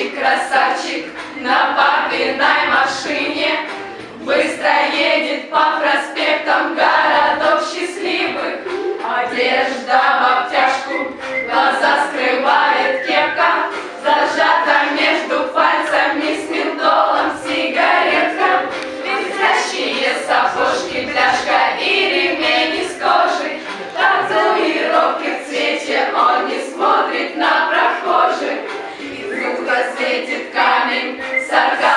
мальчик, красавчик на папиной машине. Быстро едет по проспектам городов счастливых. Одежда в обтяжку, глаза скрывает кепка, зажата между пальцами с ментолом сигаретка. Блестящие сапожки, пляжка и ремень из кожи, татуировки в цвете, он не смотрит на it's coming, Sarga.